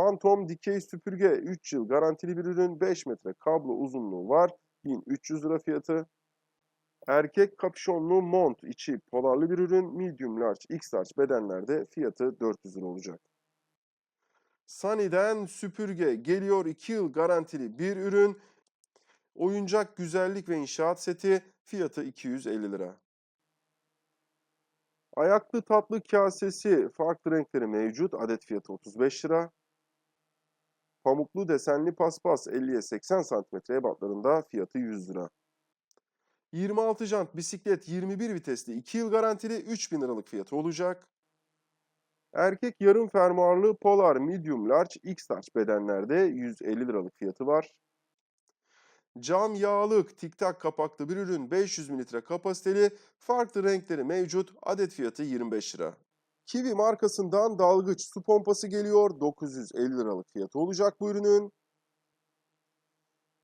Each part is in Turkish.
Phantom dikey süpürge 3 yıl garantili bir ürün 5 metre kablo uzunluğu var 1300 lira fiyatı. Erkek kapüşonlu mont içi polarlı bir ürün medium large x large bedenlerde fiyatı 400 lira olacak. Sunny'den süpürge geliyor 2 yıl garantili bir ürün. Oyuncak güzellik ve inşaat seti fiyatı 250 lira. Ayaklı tatlı kasesi farklı renkleri mevcut. Adet fiyatı 35 lira. Pamuklu desenli paspas 50'ye 80 cm ebatlarında fiyatı 100 lira. 26 jant bisiklet 21 vitesli 2 yıl garantili 3000 liralık fiyatı olacak. Erkek yarım fermuarlı Polar Medium Large X Large bedenlerde 150 liralık fiyatı var. Cam yağlık tiktak kapaklı bir ürün 500 mililitre kapasiteli farklı renkleri mevcut adet fiyatı 25 lira. Kiwi markasından dalgıç su pompası geliyor 950 liralık fiyatı olacak bu ürünün.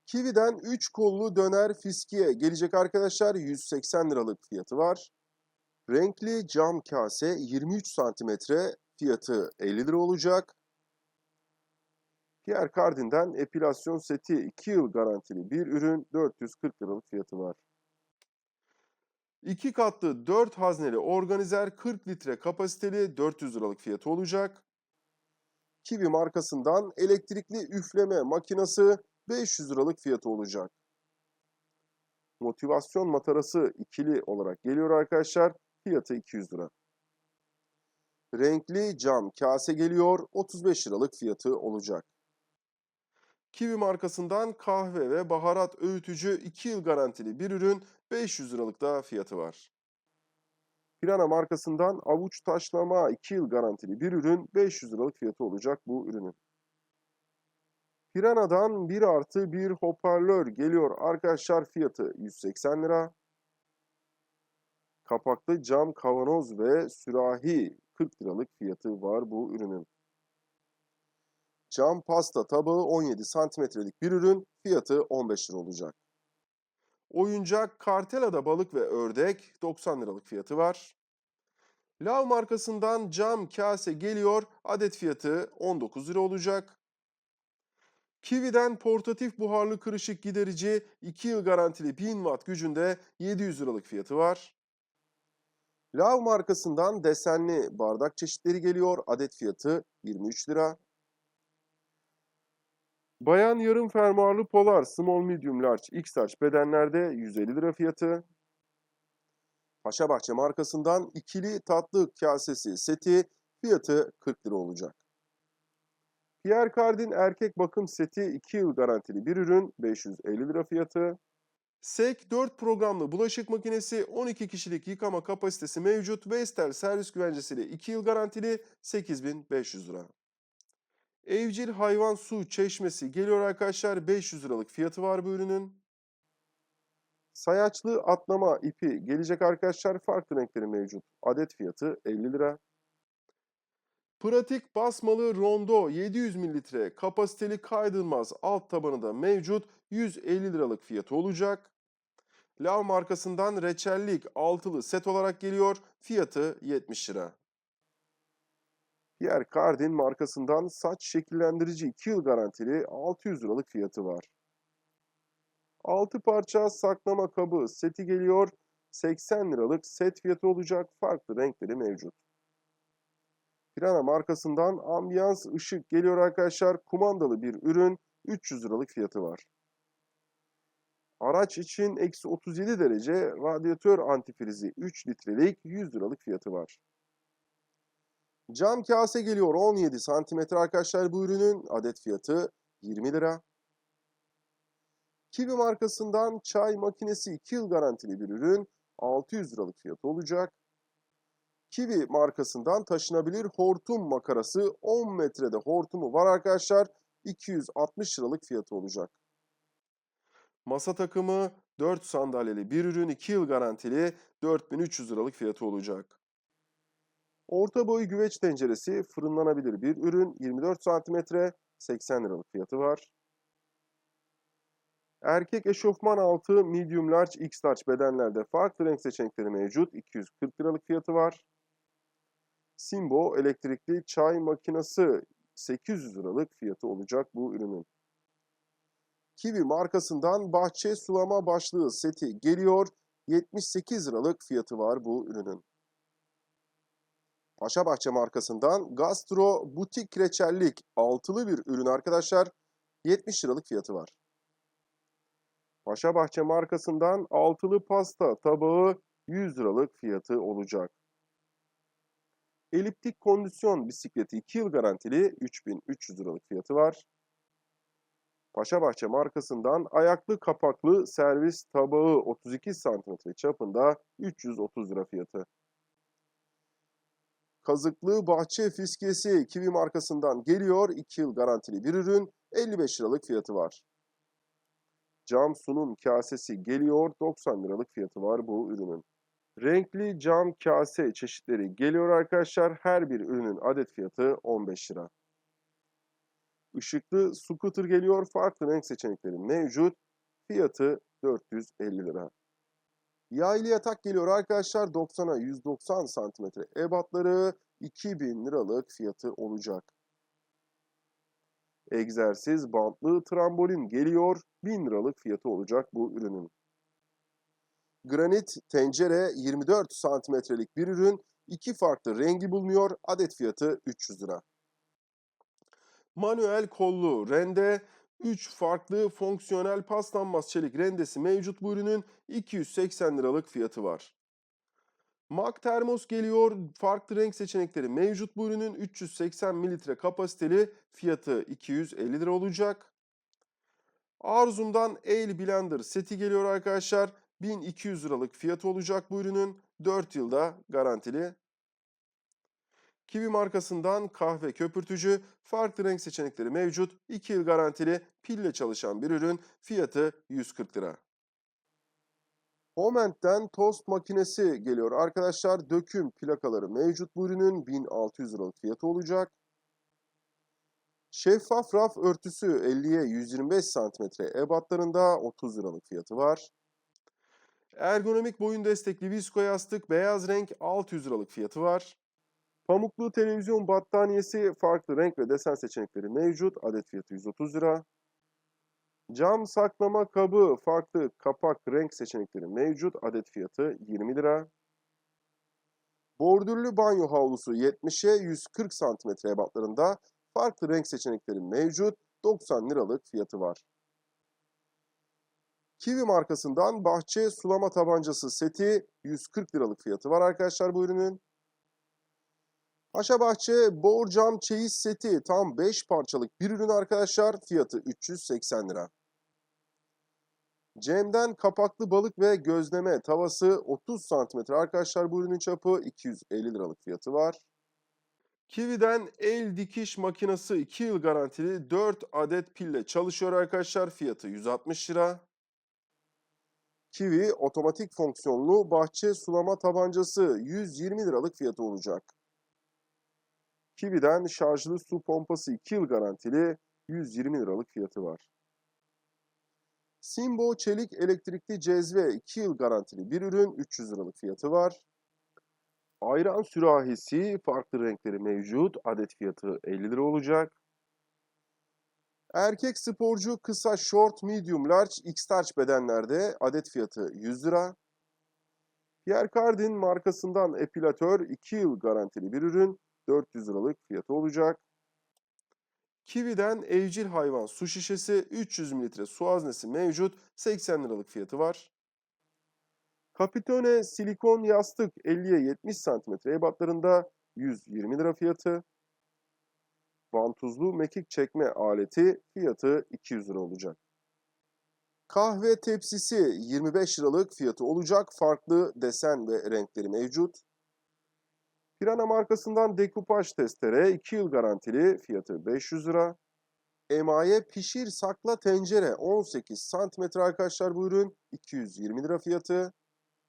Kiwi'den 3 kollu döner fiskiye gelecek arkadaşlar 180 liralık fiyatı var. Renkli cam kase 23 santimetre fiyatı 50 lira olacak. Pierre Cardin'den epilasyon seti 2 yıl garantili bir ürün 440 liralık fiyatı var. 2 katlı 4 hazneli organizer 40 litre kapasiteli 400 liralık fiyatı olacak. Kiwi markasından elektrikli üfleme makinesi 500 liralık fiyatı olacak. Motivasyon matarası ikili olarak geliyor arkadaşlar. Fiyatı 200 lira. Renkli cam kase geliyor. 35 liralık fiyatı olacak. Kiwi markasından kahve ve baharat öğütücü 2 yıl garantili bir ürün 500 liralık da fiyatı var. Pirana markasından avuç taşlama 2 yıl garantili bir ürün 500 liralık fiyatı olacak bu ürünün. Pirana'dan 1 artı 1 hoparlör geliyor arkadaşlar fiyatı 180 lira. Kapaklı cam kavanoz ve sürahi 40 liralık fiyatı var bu ürünün. Cam pasta tabağı 17 santimetrelik bir ürün fiyatı 15 lira olacak. Oyuncak Kartela'da balık ve ördek 90 liralık fiyatı var. Lav markasından cam kase geliyor adet fiyatı 19 lira olacak. Kiwi'den portatif buharlı kırışık giderici 2 yıl garantili 1000 watt gücünde 700 liralık fiyatı var. Lav markasından desenli bardak çeşitleri geliyor. Adet fiyatı 23 lira. Bayan yarım fermuarlı polar small medium large x large bedenlerde 150 lira fiyatı. Paşabahçe markasından ikili tatlı kasesi seti fiyatı 40 lira olacak. Pierre Cardin erkek bakım seti 2 yıl garantili bir ürün 550 lira fiyatı. SEK 4 programlı bulaşık makinesi 12 kişilik yıkama kapasitesi mevcut. Vestel servis güvencesiyle 2 yıl garantili 8500 lira. Evcil hayvan su çeşmesi geliyor arkadaşlar 500 liralık fiyatı var bu ürünün. Sayaçlı atlama ipi gelecek arkadaşlar farklı renkleri mevcut. Adet fiyatı 50 lira. Pratik basmalı rondo 700 mililitre kapasiteli kaydılmaz alt tabanı da mevcut 150 liralık fiyatı olacak. Lav markasından reçellik altılı set olarak geliyor fiyatı 70 lira. Pierre Cardin markasından saç şekillendirici 2 yıl garantili 600 liralık fiyatı var. 6 parça saklama kabı seti geliyor 80 liralık set fiyatı olacak farklı renkleri mevcut. Pirana markasından ambiyans ışık geliyor arkadaşlar. Kumandalı bir ürün 300 liralık fiyatı var. Araç için eksi 37 derece radyatör antifrizi 3 litrelik 100 liralık fiyatı var. Cam kase geliyor 17 santimetre arkadaşlar bu ürünün adet fiyatı 20 lira. Kiwi markasından çay makinesi 2 yıl garantili bir ürün 600 liralık fiyatı olacak. Kiwi markasından taşınabilir hortum makarası 10 metrede hortumu var arkadaşlar. 260 liralık fiyatı olacak. Masa takımı 4 sandalyeli bir ürün 2 yıl garantili 4300 liralık fiyatı olacak. Orta boy güveç tenceresi fırınlanabilir bir ürün 24 santimetre 80 liralık fiyatı var. Erkek eşofman altı medium large x large bedenlerde farklı renk seçenekleri mevcut 240 liralık fiyatı var. Simbo elektrikli çay makinesi 800 liralık fiyatı olacak bu ürünün. Kiwi markasından bahçe sulama başlığı seti geliyor. 78 liralık fiyatı var bu ürünün. Paşa Bahçe markasından Gastro Butik Reçellik altılı bir ürün arkadaşlar. 70 liralık fiyatı var. Paşa Bahçe markasından altılı pasta tabağı 100 liralık fiyatı olacak. Eliptik kondisyon bisikleti 2 yıl garantili 3300 liralık fiyatı var. Paşa Bahçe markasından ayaklı kapaklı servis tabağı 32 cm çapında 330 lira fiyatı. Kazıklı bahçe fiskesi Kiwi markasından geliyor. 2 yıl garantili bir ürün. 55 liralık fiyatı var. Cam sunum kasesi geliyor. 90 liralık fiyatı var bu ürünün. Renkli cam kase çeşitleri geliyor arkadaşlar. Her bir ürünün adet fiyatı 15 lira. Işıklı scooter geliyor. Farklı renk seçenekleri mevcut. Fiyatı 450 lira. Yaylı yatak geliyor arkadaşlar. 90'a 190 santimetre ebatları 2000 liralık fiyatı olacak. Egzersiz bantlı trambolin geliyor. 1000 liralık fiyatı olacak bu ürünün. Granit tencere 24 santimetrelik bir ürün. iki farklı rengi bulunuyor. Adet fiyatı 300 lira. Manuel kollu rende 3 farklı fonksiyonel paslanmaz çelik rendesi mevcut bu ürünün 280 liralık fiyatı var. Mak termos geliyor. Farklı renk seçenekleri mevcut bu ürünün 380 mililitre kapasiteli fiyatı 250 lira olacak. Arzum'dan El Blender seti geliyor arkadaşlar. 1200 liralık fiyatı olacak bu ürünün. 4 yılda garantili. Kiwi markasından kahve köpürtücü, farklı renk seçenekleri mevcut. 2 yıl garantili, pille çalışan bir ürün. Fiyatı 140 lira. Homent'ten tost makinesi geliyor arkadaşlar. Döküm plakaları mevcut bu ürünün 1600 liralık fiyatı olacak. Şeffaf raf örtüsü 50'ye 125 cm ebatlarında 30 liralık fiyatı var. Ergonomik boyun destekli visko yastık beyaz renk 600 liralık fiyatı var. Pamuklu televizyon battaniyesi farklı renk ve desen seçenekleri mevcut. Adet fiyatı 130 lira. Cam saklama kabı farklı kapak renk seçenekleri mevcut. Adet fiyatı 20 lira. Bordürlü banyo havlusu 70'e 140 cm ebatlarında farklı renk seçenekleri mevcut. 90 liralık fiyatı var. Kiwi markasından bahçe sulama tabancası seti 140 liralık fiyatı var arkadaşlar bu ürünün. Paşa Bahçe borcam çeyiz seti tam 5 parçalık bir ürün arkadaşlar. Fiyatı 380 lira. Cem'den kapaklı balık ve gözleme tavası 30 cm arkadaşlar bu ürünün çapı 250 liralık fiyatı var. Kiwi'den el dikiş makinesi 2 yıl garantili 4 adet pille çalışıyor arkadaşlar. Fiyatı 160 lira. Kiwi otomatik fonksiyonlu bahçe sulama tabancası 120 liralık fiyatı olacak. Kiwi'den şarjlı su pompası 2 yıl garantili 120 liralık fiyatı var. Simbo çelik elektrikli cezve 2 yıl garantili bir ürün 300 liralık fiyatı var. Ayran sürahisi farklı renkleri mevcut. Adet fiyatı 50 lira olacak. Erkek sporcu kısa short medium large x-large bedenlerde adet fiyatı 100 lira. Pierre Cardin markasından epilatör 2 yıl garantili bir ürün 400 liralık fiyatı olacak. Kiwi'den evcil hayvan su şişesi 300 mililitre su haznesi mevcut 80 liralık fiyatı var. Capitone silikon yastık 50'ye 70 cm ebatlarında 120 lira fiyatı. Vantuzlu mekik çekme aleti fiyatı 200 lira olacak. Kahve tepsisi 25 liralık fiyatı olacak. Farklı desen ve renkleri mevcut. Pirana markasından dekupaj testere 2 yıl garantili fiyatı 500 lira. Emaye pişir sakla tencere 18 cm arkadaşlar bu ürün 220 lira fiyatı.